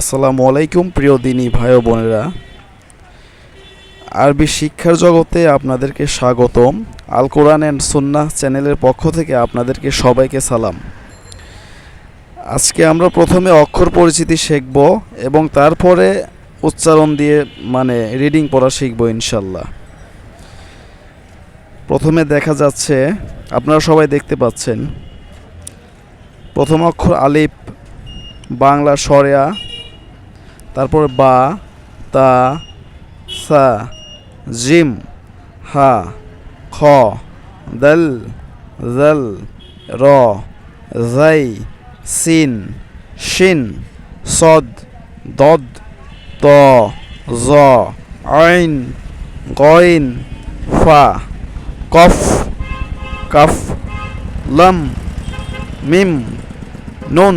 আসসালামু আলাইকুম, প্রিয় দিনী ভাই বোনেরা। আরবি শিক্ষার জগতে আপনাদেরকে স্বাগতম। আল কোরআন অ্যান্ড সুন্নাহ চ্যানেলের পক্ষ থেকে আপনাদেরকে সবাইকে সালাম। আজকে আমরা প্রথমে অক্ষর পরিচিতি শিখব এবং তারপরে উচ্চারণ দিয়ে মানে রিডিং পড়া শিখব ইনশাল্লাহ প্রথমে দেখা যাচ্ছে, আপনারা সবাই দেখতে পাচ্ছেন। প্রথম অক্ষর আলিফ, বাংলা সরেয়া। তারপর বা, তা, সা, জিম, হা, খ, দল, জল, র, জাই, সিন, শিন, সদ, দদ, ত, জ, আইন, গইন, ফা, কফ, কাফ, লম, মিম, নুন,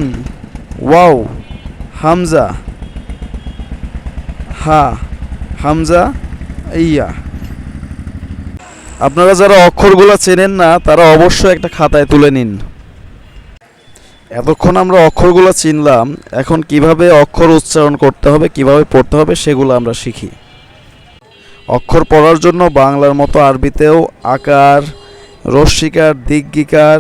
ওয়াও, হামজা হা, হামজা, ইয়া। আপনারা যারা অক্ষরগুলো চেনেন না, তারা অবশ্যই একটা খাতায় তুলে নিন। এতক্ষণ আমরা অক্ষরগুলো চিনলাম, এখন কীভাবে অক্ষর উচ্চারণ করতে হবে, কীভাবে পড়তে হবে, সেগুলো আমরা শিখি। অক্ষর পড়ার জন্য বাংলার মতো আরবিতেও আকার রস্মিকার দিগ্গিকার,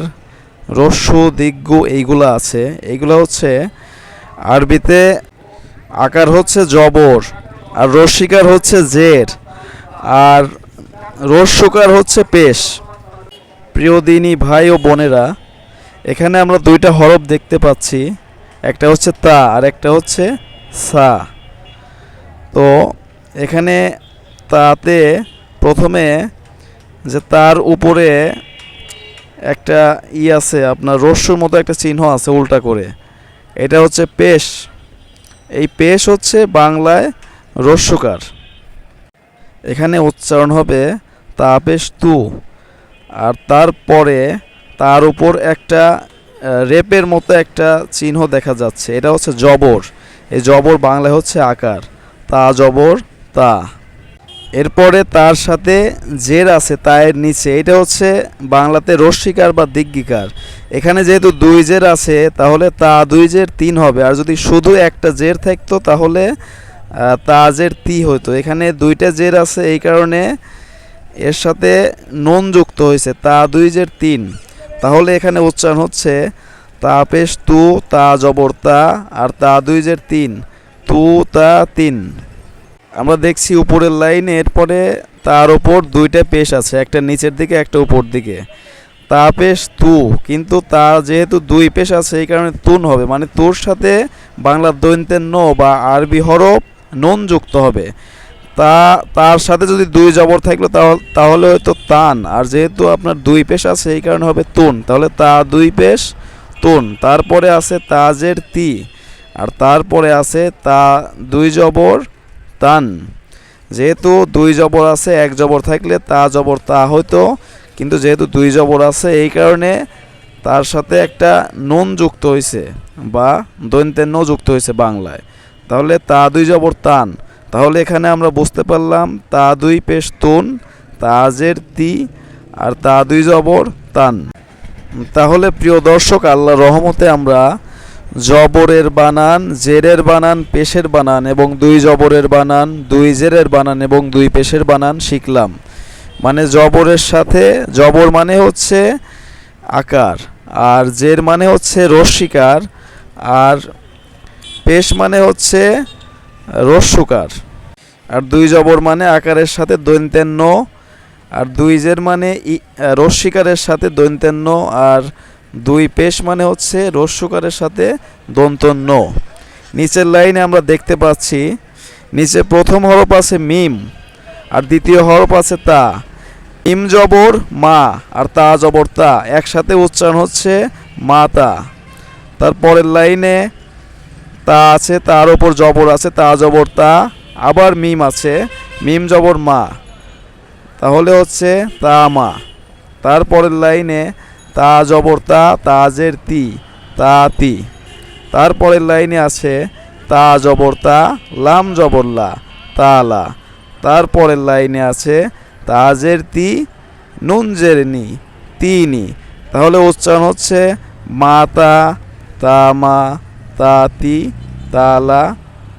রস্যু, দিগ্গু এইগুলো আছে। এইগুলো হচ্ছে আরবিতে আকার হচ্ছে জবর। আর রস্মিকার হচ্ছে জের, আর রস্যকার হচ্ছে পেশ। প্রিয় দিনী ভাই ও বোনেরা, এখানে আমরা দুইটা হরফ দেখতে পাচ্ছি, একটা হচ্ছে তা আর একটা হচ্ছে সা। তো এখানে তাতে প্রথমে যে তার উপরে একটা ই আছে, আপনার রস্যুর মতো একটা চিহ্ন আছে উল্টা করে। এটা হচ্ছে পেশ। এই পেশ হচ্ছে বাংলায় রস্যকার এখানে উচ্চারণ হবে তা পেশ তু। আর তারপরে তার উপর একটা রেপের মতো একটা চিহ্ন দেখা যাচ্ছে। এটা হচ্ছে জবর। এই জবর বাংলায় হচ্ছে আকার। তা জবর, তা। এরপরে তার সাথে জের আছে, তায়ের নিচে। এটা হচ্ছে বাংলাতে রশ্মিকার বা দিগ্গিকার। এখানে যেহেতু দুই জের আছে, তাহলে তা দুই জের তিন হবে। আর যদি শুধু একটা জের থাকতো, তাহলে আহ, তা হতো এখানে দুইটা জের আছে এই কারণে এর সাথে নুন যুক্ত হয়েছে তা দুই জের তিন। তাহলে এখানে উচ্চারণ হচ্ছে তা পেশ তু তা জবর তা আর তা দুই জের তিন। তু তা তিন। আমরা দেখছি উপরের লাইনে এরপরে তার ওপর দুইটা পেশ আছে একটা নিচের দিকে একটা উপর দিকে। তা পেশ তু কিন্তু তা যেহেতু দুই পেশ আছে এই কারণে তুন হবে। মানে তোর সাথে বাংলার দৈন্তের ন বা আরবি হরফ নুন যুক্ত হবে। তা, তার সাথে যদি দুই জবর থাকল তাহলে হয়তো তান। আর যেহেতু আপনার দুই পেশ আছে, এই কারণে হবে তুন। তাহলে তা দুই পেশ, তুন। তারপরে আছে তাজের তি। আর তারপরে আছে তা, দুই জবর, তান। যেহেতু দুই জবর আছে, এক জবর থাকলে তা জবর, তা হয়তো। কিন্তু যেহেতু দুই জবর আছে, এই কারণে তার সাথে একটা নুন যুক্ত হয়েছে বা দৈন্তের ন হয়েছে বাংলায়। তাহলে তা দুই জবর তান। তাহলে এখানে আমরা বুঝতে পারলাম তা দুই পেশ তুন তাজের তি, আর তা দুই জবর তান। তাহলে প্রিয় দর্শক আল্লাহ রহমতে আমরা জবরের বানান, জেরের বানান, পেশের বানান এবং দুই জবরের বানান, দুই জেরের বানান এবং দুই পেশের বানান শিখলাম। মানে জবরের সাথে, জবর মানে হচ্ছে আকার, আর জের মানে হচ্ছে রস্মিকার আর পেশ মানে হচ্ছে রস্যকার আর দুই জবর মানে আকারের সাথে দৈন্তের ন আর দুই জের মানে রস্মিকারের সাথে দৈন্তের ন আর দুই পেশ মানে হচ্ছে রস্যকারের সাথে দন্ত ন নিচের লাইনে আমরা দেখতে পাচ্ছি, নিচে প্রথম হরফ আছে মিম আর দ্বিতীয় হরফ আছে তা। ইম জবর মা আর তা জবর তা। একসাথে উচ্চারণ হচ্ছে মা তা তারপরের লাইনে তা আছে, তার ওপর জবর আছে, তা জবর তা, আবার মিম আছে। মিম, জবর মা। তাহলে হচ্ছে তা মা। তারপরের লাইনে তা জবর তা, তাজের তি, তা তি। তারপরের লাইনে আছে তা জবর তা, লাম জবর লা তালা তারপরের লাইনে আছে তাজের তি, নুন জের নি তিনি তাহলে উচ্চারণ হচ্ছে মাতা তামা তাতি তালা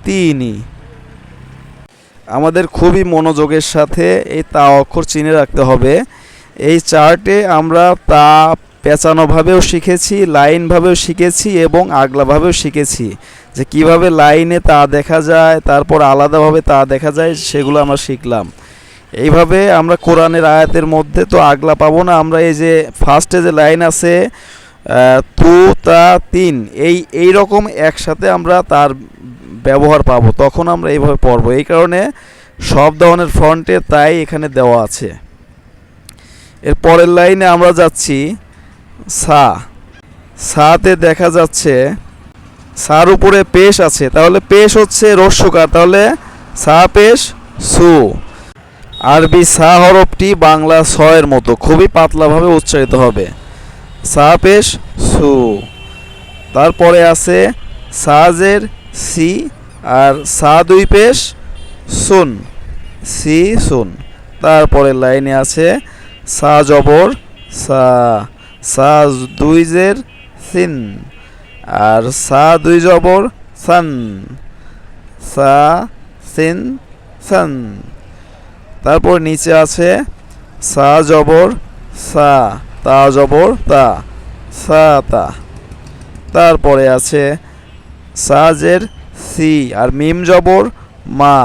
তিনি। আমাদের খুবই মনোযোগের সাথে এই তা অক্ষর চিনে রাখতে হবে। এই চার্টে আমরা তা পেঁচানোভাবেও শিখেছি, লাইনভাবেও শিখেছি এবং আগলাভাবেও শিখেছি। যে কীভাবে লাইনে তা দেখা যায়, তারপর আলাদাভাবে তা দেখা যায়, সেগুলো আমরা শিখলাম। এইভাবে আমরা কোরআনের আয়াতের মধ্যে তো আগলা পাবো না, আমরা এই যে ফার্স্টে যে লাইন আছে তু, তা, তিন। এই এই রকম একসাথে আমরা তার ব্যবহার পাবো। তখন আমরা এইভাবে পড়ব। এই কারণে সব ধরনের ফ্রন্টে তাই এখানে দেওয়া আছে। এর পরের লাইনে আমরা যাচ্ছি সা। সাতে দেখা যাচ্ছে সার উপরে পেশ আছে। তাহলে পেশ হচ্ছে রস্যকার। তাহলে সা পেশ সু। আরবি সা হরফটি বাংলা ছয়ের মতো। খুবই পাতলাভাবে উচ্চারিত হবে। সা পেশ সু। তারপরে আছে সাজের সি আর সা দুই পেশ সুন। সি সুন। তারপরে লাইনে আছে সা জবর সা। সা দুই জের সিন আর সা দুই জবর সান। সা সিন সান। তারপর নিচে আছে সা জবর সা। তা জবর, তা, সা, তা। তারপরে আছে সাজের সি, আর মিম জবর, মা,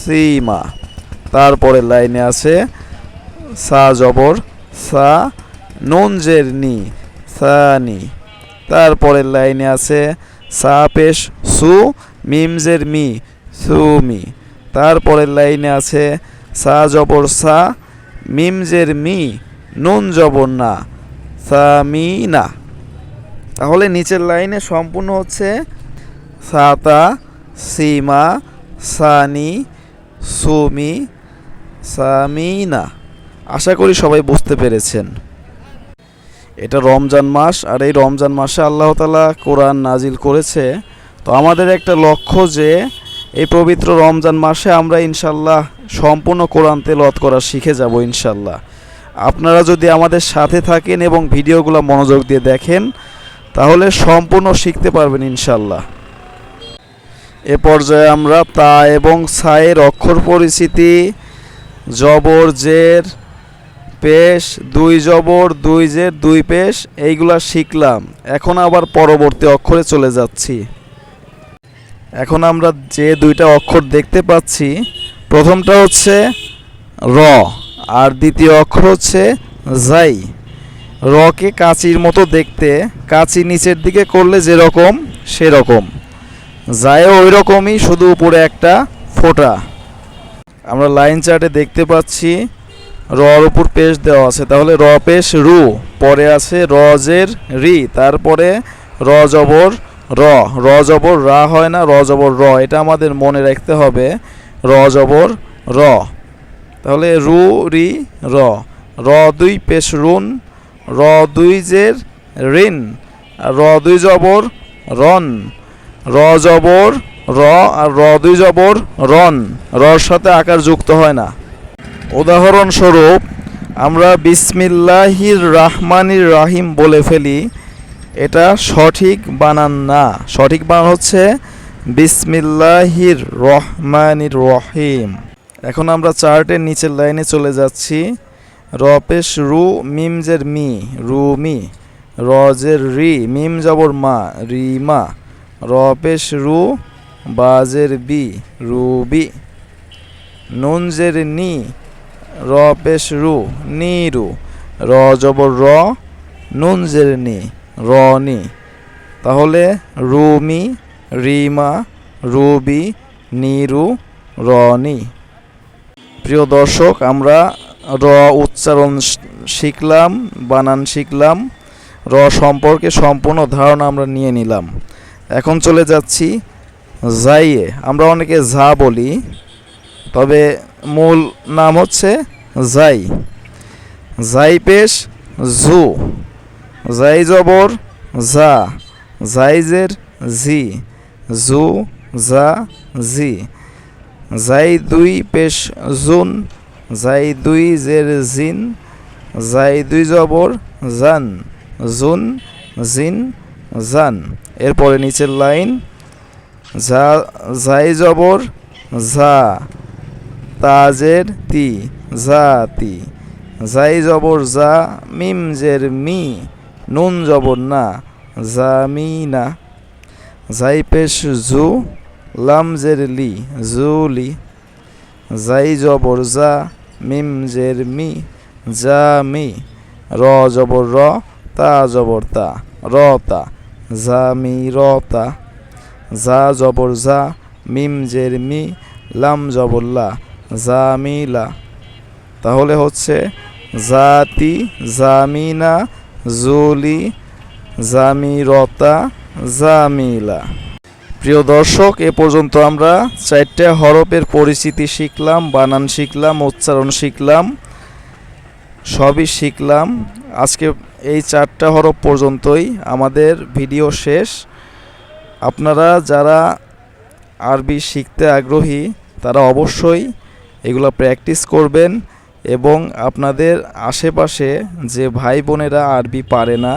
সি, মা। তারপরে লাইনে আছে সা জবর, সা, নুন জের নি সানি তারপরের লাইনে আছে সা পেশ, সু মিমজের মি, সু, মি। তারপরের লাইনে আছে সা জবর, সা মিমজের মি নুন জবর না সামিনা তাহলে নিচের লাইনে সম্পূর্ণ হচ্ছে সাতা, সীমা, সানি, সুমি সামিনা আশা করি সবাই বুঝতে পেরেছেন। এটা রমজান মাস, আর এই রমজান মাসে আল্লাহ তালা কোরআন নাজিল করেছে। তো আমাদের একটা লক্ষ্য যে, এই পবিত্র রমজান মাসে আমরা ইনশাল্লাহ সম্পূর্ণ কোরআন তেলত করা শিখে যাব ইনশাল্লাহ আপনারা যদি আমাদের সাথে থাকেন এবং ভিডিওগুলো মনোযোগ দিয়ে দেখেন, তাহলে সম্পূর্ণ শিখতে পারবেন ইনশাল্লাহ এ পর্যায়ে আমরা তা এবং সায়ের অক্ষর পরিচিতি, জবর, জের, পেশ, দুই জবর, দুই জের, দুই পেশ, এইগুলা শিখলাম। এখন আবার পরবর্তী অক্ষরে চলে যাচ্ছি। এখন আমরা যে দুইটা অক্ষর দেখতে পাচ্ছি, প্রথমটা হচ্ছে র। আর দ্বিতীয় অক্ষর হচ্ছে জাই রকে কাচির মতো দেখতে, কাচি নিচের দিকে করলে যেরকম, সেরকম। যায়ও ওই রকমই শুধু উপরে একটা ফোঁটা। আমরা লাইন চার্টে দেখতে পাচ্ছি, রর উপর পেশ দেওয়া আছে। তাহলে র পেশ রু, পরে আছে রজের রি, তারপরে র জবর র। র জবর রা হয় না র জবর র। এটা আমাদের মনে রাখতে হবে র জবর র। তাহলে রু, রি, র। র দুই পেশ রুন, র দুই জের রিন র দুই জবর রন র জবর, র, আর র দুই জবর রন রর সাথে আকার যুক্ত হয় না। উদাহরণস্বরূপ, আমরা বিসমিল্লাহির রাহমানির রাহিম বলে ফেলি, এটা সঠিক বানান না। সঠিক বানান হচ্ছে, বিসমিল্লাহির রহমানির রহিম। এখন আমরা চার্টের নিচের লাইনে চলে যাচ্ছি। রপেশ রু, মিমজের মি রুমি রজের রি, মিম জবর মা রিমা রপেশ রু, বাজের বি রুবি নুনজের নি, রপেশ রু, নি রু, র জবর র নুন জের নি, র নি, তাহলে রুমি রিমা রুবি নিরু রনি প্রিয় দর্শক, আমরা র উচ্চারণ শিখলাম, বানান শিখলাম। র সম্পর্কে সম্পূর্ণ ধারণা আমরা নিয়ে নিলাম। এখন চলে যাচ্ছি জাইয়ে আমরা অনেকে যা বলি, তবে মূল নাম হচ্ছে জাই জাই পেশ জু। জাই জবর জা জাইজের জি। জু জা জি। জাই দুই পেশ জুন জাই দুই জের জিন জাই দুই জবর জান, জুন, জিন, জান। এরপরে নিচের লাইন ঝা ঝাই জবর ঝা তাজের তি জাতি জাই জবর যা, মিম জের মি, নুন জবর না জামিনা জাই পেশ জু লাম জের লি জুলি জাই জবর যা মিম জের মি জামি র জবর র তা জবর তা র তা জামি র তা যা জবর যা মিম জের মি লাম জবর লা জামিলা। তাহলে হচ্ছে জাতি, জামিনা, জুলি, জামিরতা, জামিলা। প্রিয় দর্শক, এ পর্যন্ত আমরা চারটে হরফের পরিচিতি শিখলাম, বানান শিখলাম, উচ্চারণ শিখলাম, সবই শিখলাম। আজকে এই চারটা হরফ পর্যন্তই আমাদের ভিডিও শেষ। আপনারা যারা আরবি শিখতে আগ্রহী, তারা অবশ্যই এগুলো প্র্যাকটিস করবেন এবং আপনাদের আশেপাশে যে ভাই বোনেরা আরবি পারে না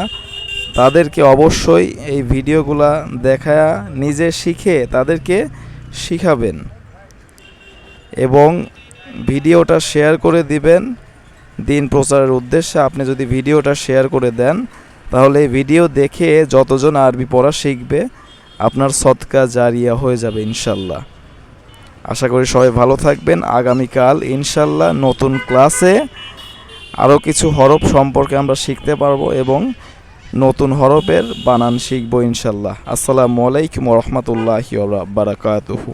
তাদেরকে অবশ্যই এই ভিডিওগুলা দেখা নিজে শিখে তাদেরকে শিখাবেন। এবং ভিডিওটা শেয়ার করে দিবেন। দিন প্রচারের উদ্দেশ্যে আপনি যদি ভিডিওটা শেয়ার করে দেন, তাহলে ভিডিও দেখে যতজন আরবি পড়া শিখবে, আপনার সৎকা জারিয়া হয়ে যাবে ইনশাল্লাহ। আশা করি সবাই ভালো থাকবেন। আগামীকাল ইনশাল্লাহ নতুন ক্লাসে আরও কিছু হরফ সম্পর্কে আমরা শিখতে পারব এবং নতুন হরফের বানান শিখব ইনশাল্লাহ আসসালামু আলাইকুম রহমতুল্লাহ বারাকাতুহু।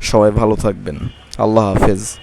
সবাই ভালো থাকবেন। আল্লাহ হাফেজ।